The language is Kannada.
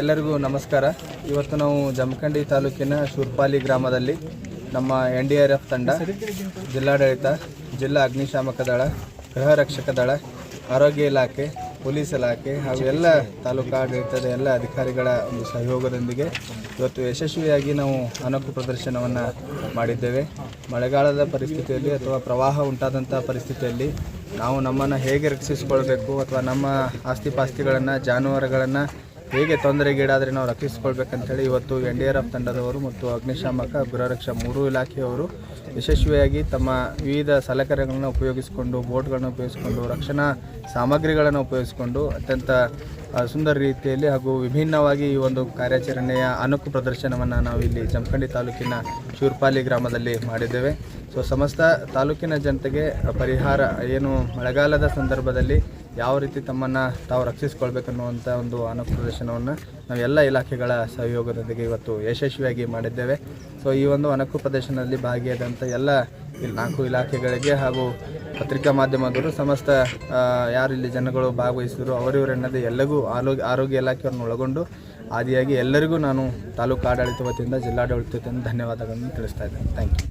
ಎಲ್ಲರಿಗೂ ನಮಸ್ಕಾರ. ಇವತ್ತು ನಾವು ಜಮಖಂಡಿ ತಾಲೂಕಿನ ಶೂರ್ಪಾಲಿ ಗ್ರಾಮದಲ್ಲಿ ನಮ್ಮ ಎನ್ ಡಿ ಆರ್ ಎಫ್ ತಂಡ, ಜಿಲ್ಲಾಡಳಿತ, ಜಿಲ್ಲಾ ಅಗ್ನಿಶಾಮಕ ದಳ, ಗೃಹ ರಕ್ಷಕ ದಳ, ಆರೋಗ್ಯ ಇಲಾಖೆ, ಪೊಲೀಸ್ ಇಲಾಖೆ ಹಾಗೂ ಎಲ್ಲ ತಾಲೂಕು ಆಡಳಿತದ ಎಲ್ಲ ಅಧಿಕಾರಿಗಳ ಒಂದು ಸಹಯೋಗದೊಂದಿಗೆ ಇವತ್ತು ಯಶಸ್ವಿಯಾಗಿ ನಾವು ಅನಕು ಪ್ರದರ್ಶನವನ್ನು ಮಾಡಿದ್ದೇವೆ. ಮಳೆಗಾಲದ ಪರಿಸ್ಥಿತಿಯಲ್ಲಿ ಅಥವಾ ಪ್ರವಾಹ ಉಂಟಾದಂಥ ಪರಿಸ್ಥಿತಿಯಲ್ಲಿ ನಾವು ನಮ್ಮನ್ನು ಹೇಗೆ ರಕ್ಷಿಸಿಕೊಳ್ಬೇಕು ಅಥವಾ ನಮ್ಮ ಆಸ್ತಿ ಪಾಸ್ತಿಗಳನ್ನು, ಜಾನುವಾರುಗಳನ್ನು ಹೇಗೆ ತೊಂದರೆಗೀಡಾದರೆ ನಾವು ರಕ್ಷಿಸಿಕೊಳ್ಬೇಕಂತೇಳಿ ಇವತ್ತು ಎನ್ ಡಿ ಆರ್ ಎಫ್ ತಂಡದವರು ಮತ್ತು ಅಗ್ನಿಶಾಮಕ ಗೃಹರಕ್ಷಾ ಮೂರು ಇಲಾಖೆಯವರು ಯಶಸ್ವಿಯಾಗಿ ತಮ್ಮ ವಿವಿಧ ಸಲಕರಣೆಗಳನ್ನು ಉಪಯೋಗಿಸಿಕೊಂಡು, ಬೋಟ್ಗಳನ್ನು ಉಪಯೋಗಿಸಿಕೊಂಡು, ರಕ್ಷಣಾ ಸಾಮಗ್ರಿಗಳನ್ನು ಉಪಯೋಗಿಸಿಕೊಂಡು ಅತ್ಯಂತ ಸುಂದರ ರೀತಿಯಲ್ಲಿ ಹಾಗೂ ವಿಭಿನ್ನವಾಗಿ ಈ ಒಂದು ಕಾರ್ಯಾಚರಣೆಯ ಅನುಕು ಪ್ರದರ್ಶನವನ್ನು ನಾವು ಇಲ್ಲಿ ಜಮಖಂಡಿ ತಾಲೂಕಿನ ಶೂರ್ಪಾಲಿ ಗ್ರಾಮದಲ್ಲಿ ಮಾಡಿದ್ದೇವೆ. ಸೊ, ಸಮಸ್ತ ತಾಲೂಕಿನ ಜನತೆಗೆ ಪರಿಹಾರ ಏನು ಮಳೆಗಾಲದ ಸಂದರ್ಭದಲ್ಲಿ ಯಾವ ರೀತಿ ತಮ್ಮನ್ನು ತಾವು ರಕ್ಷಿಸಿಕೊಳ್ಬೇಕನ್ನುವಂಥ ಒಂದು ಅನುಕು ಪ್ರದರ್ಶನವನ್ನು ನಾವು ಎಲ್ಲ ಇಲಾಖೆಗಳ ಸಹಯೋಗದೊಂದಿಗೆ ಇವತ್ತು ಯಶಸ್ವಿಯಾಗಿ ಮಾಡಿದ್ದೇವೆ. ಸೊ ಈ ಒಂದು ಅನಕು ಪ್ರದರ್ಶನದಲ್ಲಿ ಭಾಗಿಯಾದಂಥ ಎಲ್ಲ ನಾಲ್ಕು ಇಲಾಖೆಗಳಿಗೆ ಹಾಗೂ ಪತ್ರಿಕಾ ಮಾಧ್ಯಮದವರು ಸಮಸ್ತ ಯಾರು ಇಲ್ಲಿ ಜನಗಳು ಭಾಗವಹಿಸಿದ್ರು ಅವರಿವರೆನ್ನದೆ ಎಲ್ಲರಿಗೂ ಆರೋಗ್ಯ ಆರೋಗ್ಯ ಇಲಾಖೆಯನ್ನು ಒಳಗೊಂಡು ಆದಿಯಾಗಿ ಎಲ್ಲರಿಗೂ ನಾನು ತಾಲೂಕು ಆಡಳಿತ ವತಿಯಿಂದ ಜಿಲ್ಲಾಡಳಿತ ವತಿಯಿಂದ ಧನ್ಯವಾದಗಳನ್ನು ತಿಳಿಸ್ತಾ ಇದ್ದೇನೆ. Thank you